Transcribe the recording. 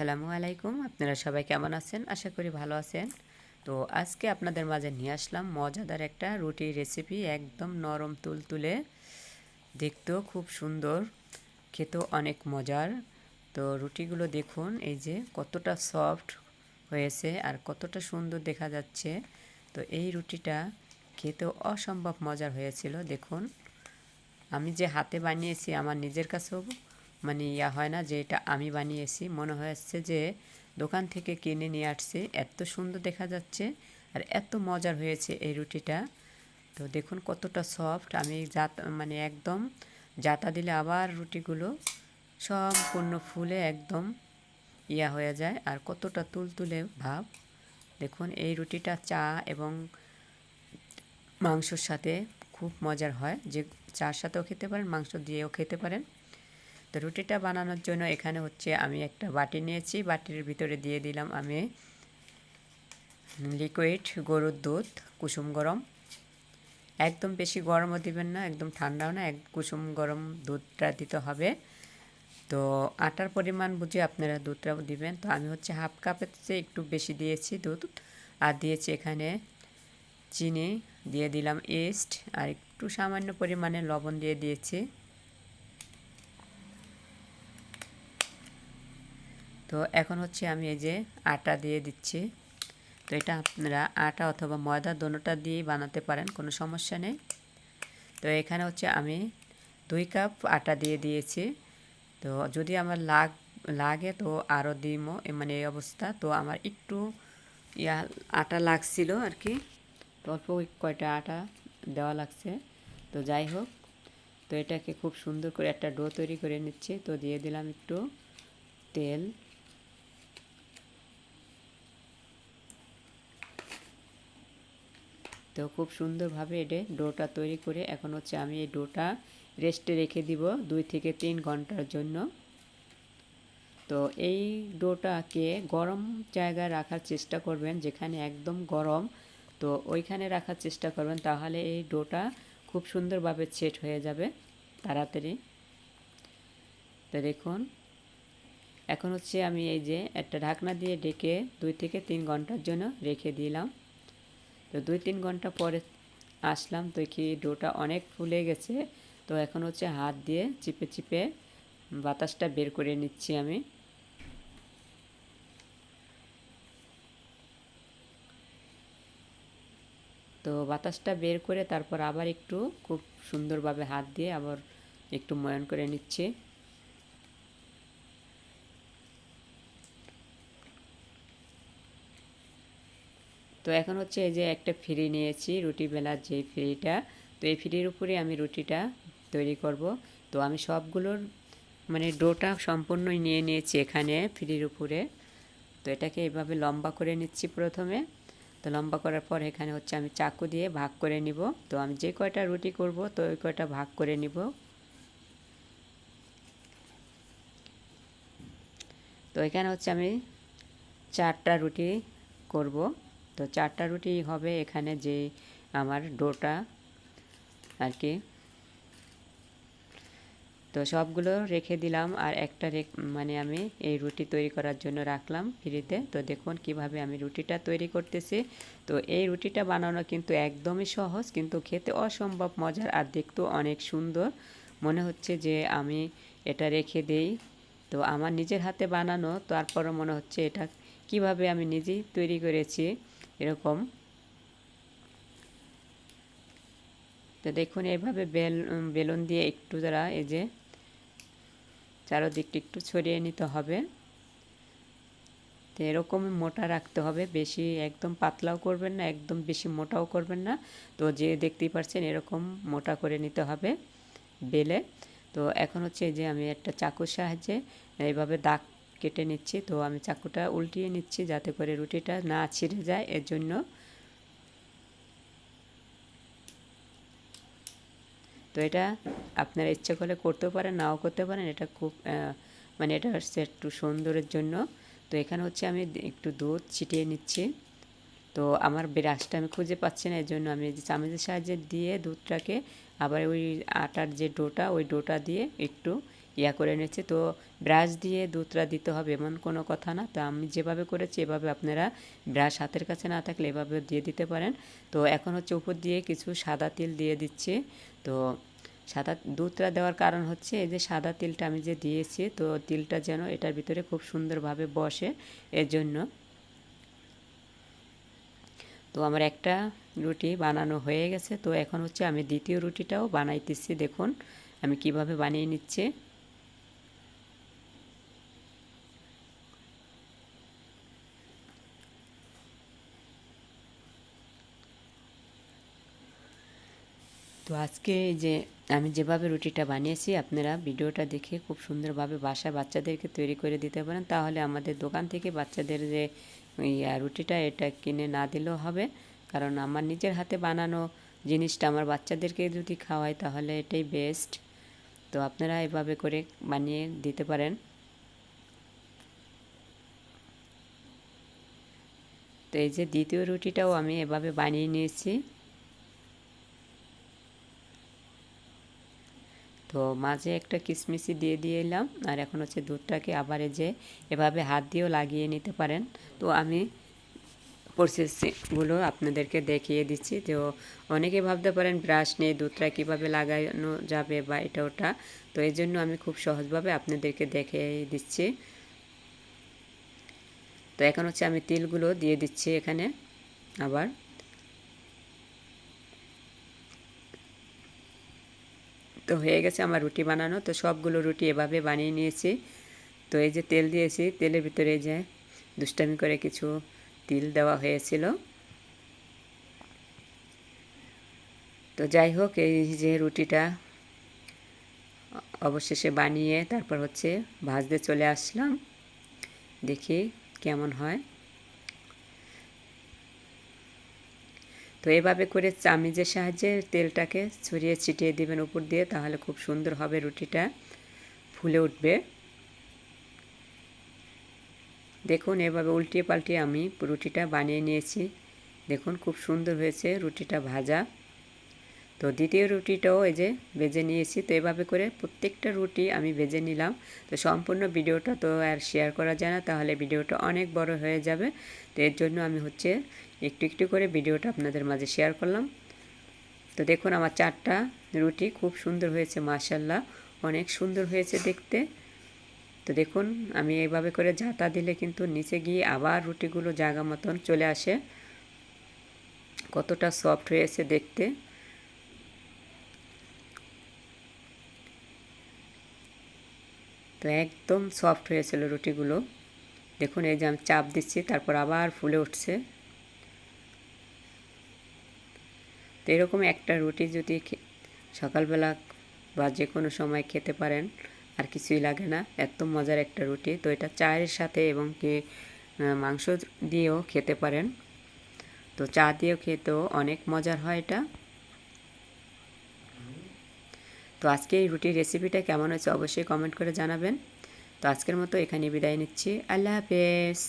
আসসালামু আলাইকুম। আপনারা সবাই কেমন আছেন? আশা করি ভালো আছেন। তো আজকে আপনাদের মাঝে নিয়ে আসলাম মজাদার একটা রুটি রেসিপি একদম নরম তুলতুলে, দেখতেও খুব সুন্দর, খেতেও অনেক মজার। তো রুটিগুলো দেখুন, এই যে কতটা সফট হয়েছে আর কতটা সুন্দর দেখা যাচ্ছে। তো এই রুটিটা খেতেও অসম্ভব মজার হয়েছিল, দেখুন। আমি যে হাতে বানিয়েছি, আমার নিজের কাছেও মানে ইয়া হয় না যে এটা আমি বানিয়েছি। মনে হয়েছে যে দোকান থেকে কিনে নিয়ে আসছি। এত সুন্দর দেখা যাচ্ছে আর এত মজার হয়েছে এই রুটিটা। তো দেখুন কতটা সফট আমি জাত মানে একদম জাতা দিলে আবার রুটিগুলো সম্পূর্ণ ফুলে একদম ইয়া হয়ে যায় আর কতটা তুলতুলে ভাব। দেখুন এই রুটিটা চা এবং মাংসর সাথে খুব মজার হয়। যে চার সাথেও খেতে পারেন, মাংস দিয়েও খেতে পারেন। তো রুটিটা বানানোর জন্য এখানে হচ্ছে আমি একটা বাটি নিয়েছি। বাটির ভিতরে দিয়ে দিলাম আমি লিকুইড, গরুর দুধ, কুসুম গরম। একদম বেশি গরমও দিবেন না, একদম ঠান্ডাও না, এক কুসুম গরম দুধটা দিতে হবে। তো আটার পরিমাণ বুঝে আপনারা দুধটা দিবেন। তো আমি হচ্ছে হাফ কাপের চেয়ে একটু বেশি দিয়েছি দুধ আর দিয়েছি এখানে চিনি, দিয়ে দিলাম ইস্ট আর একটু সামান্য পরিমাণে লবণ দিয়ে দিয়েছি। তো এখন হচ্ছে আমি এই যে আটা দিয়ে দিচ্ছি। তো এটা আপনারা আটা অথবা ময়দা দোনোটা দিয়েই বানাতে পারেন, কোনো সমস্যা নেই। তো এখানে হচ্ছে আমি দুই কাপ আটা দিয়ে দিয়েছি। তো যদি আমার লাগ, লাগে তো আরও দিমো মানে এই অবস্থা। তো আমার একটু ইয়া, আটা লাগছিল আর কি। অল্প কয়টা আটা দেওয়া লাগছে। তো যাই হোক, তো এটাকে খুব সুন্দর করে একটা ডো তৈরি করে নিচ্ছি। তো দিয়ে দিলাম একটু তেল। তো খুব সুন্দরভাবে এটা ডোটা তৈরি করে এখন হচ্ছে আমি এই ডোটা রেস্টে রেখে দিব দুই থেকে তিন ঘণ্টার জন্য। তো এই ডোটাকে গরম জায়গায় রাখার চেষ্টা করবেন, যেখানে একদম গরম। তো ওইখানে রাখার চেষ্টা করবেন, তাহলে এই ডোটা খুব সুন্দরভাবে সেট হয়ে যাবে তাড়াতাড়ি। তো দেখুন, এখন হচ্ছে আমি এই যে একটা ঢাকনা দিয়ে ডেকে দুই থেকে তিন ঘণ্টার জন্য রেখে দিলাম। তো দুই তিন ঘণ্টা পরে আসলাম তো কি ডোটা অনেক ফুলে গেছে। তো এখন হচ্ছে হাত দিয়ে চিপে চিপে বাতাসটা বের করে নিচ্ছি আমি। তো বাতাসটা বের করে তারপর আবার একটু খুব সুন্দরভাবে হাত দিয়ে আবার একটু ময়ন করে নিচ্ছি। তো এখন হচ্ছে এই যে একটা ফ্রি নিয়েছি, রুটি বেলার যে ফ্রিটা, তো এই ফ্রির উপরে আমি রুটিটা তৈরি করব। তো আমি সবগুলোর মানে ডোটা সম্পূর্ণই নিয়ে নিয়েছি এখানে ফ্রির উপরে। তো এটাকে এভাবে লম্বা করে নিচ্ছি প্রথমে। তো লম্বা করার পর এখানে হচ্ছে আমি চাকু দিয়ে ভাগ করে নিব। তো আমি যে কয়টা রুটি করব, তো ওই কয়টা ভাগ করে নিব। তো এখানে হচ্ছে আমি চারটা রুটি করব। তো চারটা রুটি হবে এখানে যে আমার ডোটা আর কি। তো সবগুলো রেখে দিলাম আর একটা মানে আমি এই রুটি তৈরি করার জন্য রাখলাম ফ্রিতে। তো দেখুন কীভাবে আমি রুটিটা তৈরি করতেছি। তো এই রুটিটা বানানো কিন্তু একদমই সহজ, কিন্তু খেতে অসম্ভব মজার আর দেখতেও অনেক সুন্দর। মনে হচ্ছে যে আমি এটা রেখে দেই। তো আমার নিজের হাতে বানানো, তারপরও মনে হচ্ছে এটা কীভাবে আমি নিজেই তৈরি করেছি। এরকম। তো দেখুন, এইভাবে বেল বেলুন দিয়ে একটু দ্বারা এই যে চারোদিকটা একটু ছড়িয়ে নিতে হবে। তো এরকম মোটা রাখতে হবে, বেশি একদম পাতলাও করবেন না, একদম বেশি মোটাও করবেন না। তো যে দেখতেই পাচ্ছেন এরকম মোটা করে নিতে হবে বেলে। তো এখন হচ্ছে যে আমি একটা চাকুর সাহায্যে এইভাবে দাগ কেটে নিচ্ছি। তো আমি চাকুটা উল্টিয়ে নিচ্ছি যাতে করে রুটিটা না ছিঁড়ে যায়। এর জন্য তো এটা আপনারা ইচ্ছে করলে করতেও পারেন, নাও করতে পারেন। এটা খুব মানে এটা হচ্ছে একটু সুন্দরের জন্য। তো এখানে হচ্ছে আমি একটু দুধ ছিটিয়ে নিচ্ছি। তো আমার ব্রাশটা আমি খুঁজে পাচ্ছি না এর জন্য আমি চামচের সাহায্যে দিয়ে দুধটাকে আবার ওই আটার যে ডোটা, ওই ডোটা দিয়ে একটু ইয়া করে নিচ্ছি তো ব্রাশ দিয়ে দুধটা দিতে হবে এমন কোনো কথা না। তো আমি যেভাবে করেছি, এভাবে আপনারা ব্রাশ হাতের কাছে না থাকলে এভাবে দিয়ে দিতে পারেন। তো এখন হচ্ছে উপর দিয়ে কিছু সাদা তিল দিয়ে দিচ্ছি। তো সাদা দুধটা দেওয়ার কারণ হচ্ছে, এই যে সাদা তিলটা আমি যে দিয়েছি, তো তিলটা যেন এটার ভিতরে খুব সুন্দরভাবে বসে। এর জন্য তো আমার একটা রুটি বানানো হয়ে গেছে। তো এখন হচ্ছে আমি দ্বিতীয় রুটিটাও বানাইতেছি। দেখুন, আমি কীভাবে বানিয়ে নিচ্ছি। তো আজকে যে আমি যেভাবে রুটিটা বানিয়েছি, আপনারা ভিডিওটা দেখে খুব সুন্দরভাবে বাসায় বাচ্চাদেরকে তৈরি করে দিতে পারেন। তাহলে আমাদের দোকান থেকে বাচ্চাদের যে রুটিটা, এটা কিনে না দিলেও হবে। কারণ আমার নিজের হাতে বানানো জিনিসটা আমার বাচ্চাদেরকে যদি খাওয়াই, তাহলে এটাই বেস্ট তো আপনারা এভাবে করে বানিয়ে দিতে পারেন। তো এই যে দ্বিতীয় রুটিটাও আমি এভাবে বানিয়ে নিয়েছি। তো মাঝে একটা কিশমিশি দিয়ে দিয়ে এলাম, আর এখন হচ্ছে দুধটাকে আবার যে এভাবে হাত দিয়েও লাগিয়ে নিতে পারেন। তো আমি প্রসেসগুলো আপনাদেরকে দেখিয়ে দিচ্ছি। তো অনেকে ভাবতে পারেন ব্রাশ নিয়ে দুধটা কীভাবে লাগানো যাবে বা এটা ওটা। তো এই জন্য আমি খুব সহজভাবে আপনাদেরকে দেখিয়ে দিচ্ছি। তো এখন হচ্ছে আমি তিলগুলো দিয়ে দিচ্ছি এখানে আবার। তো হয়ে গেছে আমার রুটি বানানো। তো সবগুলো রুটি এভাবে বানিয়ে নিয়েছি। তো এই যে তেল দিয়েছি, তেলের ভিতরে যে দুষ্টামি করে কিছু তিল দেওয়া হয়েছিল। তো যাই হোক, এই যে রুটিটা অবশেষে বানিয়ে তারপর হচ্ছে ভাজতে চলে আসলাম। দেখি কেমন হয়। তো এভাবে করে চামিজের সাহায্যে তেলটাকে ছড়িয়ে ছিটিয়ে দেবেন উপর দিয়ে, তাহলে খুব সুন্দর হবে রুটিটা। ফুলে উঠবে। দেখুন, এভাবে উল্টিয়ে পাল্টিয়ে আমি রুটিটা বানিয়ে নিয়েছি। দেখুন, খুব সুন্দর হয়েছে রুটিটা ভাজা। তো দ্বিতীয় রুটিটাও এই যে ভেজে নিয়েছি, তো এভাবে করে প্রত্যেকটা রুটি আমি ভেজে নিলাম। তো সম্পূর্ণ ভিডিওটা তো আর শেয়ার করা যায় না, তাহলে ভিডিওটা অনেক বড় হয়ে যাবে। তো এর জন্য আমি হচ্ছে একটু একটু করে ভিডিওটা আপনাদের মাঝে শেয়ার করলাম। তো দেখুন আমার চারটা রুটি খুব সুন্দর হয়েছে মাশাল্লাহ অনেক সুন্দর হয়েছে দেখতে। তো দেখুন আমি এইভাবে করে ঝাঁটা দিলে কিন্তু নিচে গিয়ে আবার রুটিগুলো জায়গা মতন চলে আসে। কতটা সফট হয়েছে দেখতে। তো একদম সফট হয়েছিল রুটিগুলো। দেখুন, এই যে আমি চাপ দিচ্ছি, তারপর আবার ফুলে উঠছে। তো এরকম একটা রুটি যদি সকালবেলা বা যে কোনো সময় খেতে পারেন, আর কিছুই লাগে না, এত মজার একটা রুটি। তো এটা চায়ের সাথে এবং কি মাংস দিয়েও খেতে পারেন। তো চা দিয়েও খেতেও অনেক মজার হয় এটা। তো আজকে এই রুটির রেসিপিটা কেমন হয়েছে অবশ্যই কমেন্ট করে জানাবেন। তো আজকের মতো এখানে বিদায় নিচ্ছি। আল্লাহ হাফেজ।